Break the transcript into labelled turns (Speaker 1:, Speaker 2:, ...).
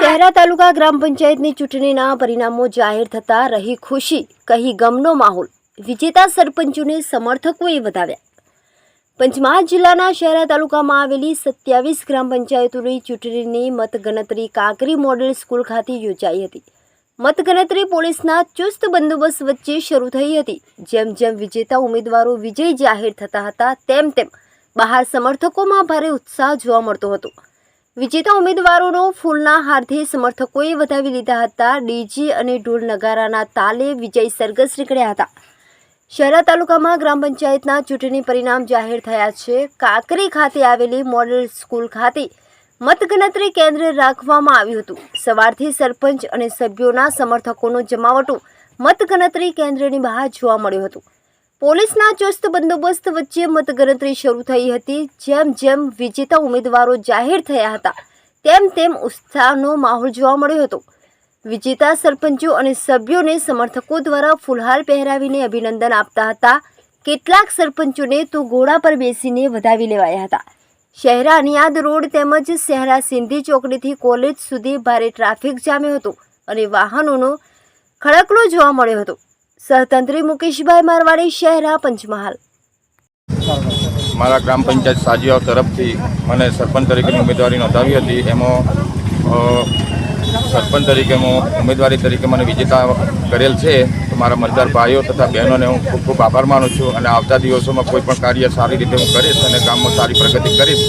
Speaker 1: શહેરા તાલુકા ગ્રામ પંચાયતની ચૂંટણીના પરિણામો જાહેર થતા રહી ખુશી, કહી ગમનો માહોલ. વિજેતા સરપંચોને સમર્થકોએ વધાવ્યા પંચમહાલ જિલ્લાના શહેરા તાલુકામાં આવેલી સત્યાવીસ ગ્રામ પંચાયતોની ચૂંટણીની મતગણતરી કાંકરી મોડેલ સ્કૂલ ખાતે યોજાઈ હતી. મતગણતરી પોલીસના ચુસ્ત બંદોબસ્ત વચ્ચે શરૂ થઈ હતી. જેમ જેમ વિજેતા ઉમેદવારો વિજય જાહેર થતા હતા, તેમ તેમ બહાર સમર્થકોમાં ભારે ઉત્સાહ જોવા મળતો હતો. વિજેતા ઉમેદવારોનો ફૂલના હારથી સમર્થકોએ વધાવી લીધા હતા. ડીજે અને ઢોલ નગારાના તાલે વિજય સરઘસ નીકળ્યા હતા. શહેરા તાલુકામાં ગ્રામ પંચાયતના ચૂંટણી પરિણામ જાહેર થયા છે. કાકરી ખાતે આવેલી મોડેલ સ્કૂલ ખાતે મતગણતરી કેન્દ્ર રાખવામાં આવ્યું હતું. સવારથી સરપંચ અને સભ્યોના સમર્થકોનો જમાવટો મતગણતરી કેન્દ્રની બહાર જોવા મળ્યો હતો. પોલીસના ચુસ્ત બંદોબસ્ત વચ્ચે મતગણતરી શરૂ થઈ હતી. જેમ જેમ વિજેતા ઉમેદવારો જાહેર થયા હતા, તેમ તેમ ઉત્સાહનો માહોલ જોવા મળ્યો હતો. વિજેતા સરપંચો અને સભ્યોને સમર્થકો દ્વારા ફુલહાર પહેરાવીને અભિનંદન આપતા હતા. કેટલાક સરપંચોને તો ઘોડા પર બેસીને વધાવી લેવાયા હતા. શહેરા અનિયાદ રોડ તેમજ શહેરા સિંધી ચોકડીથી કોલેજ સુધી ભારે ટ્રાફિક જામ્યો હતો અને વાહનોનો ખડકલો જોવા મળ્યો હતો. સહતંત્રી મુકેશભાઈ મારવાડી શહેરા પંચમહાલ.
Speaker 2: મારા ગ્રામ પંચાયત સાજીયાઓ તરફથી મને સરપંચ તરીકેની ઉમેદવારી નોંધાવી હતી. એમાં સરપંચ તરીકે હું ઉમેદવારી તરીકે મને વિજેતા કરેલ છે. તો મારા મતદાર ભાઈઓ તથા બહેનોને હું ખૂબ ખૂબ આભાર માનું છું અને આવતા દિવસોમાં કોઈ પણ કાર્ય સારી રીતે હું કરીશ અને ગામમાં સારી પ્રગતિ કરીશ.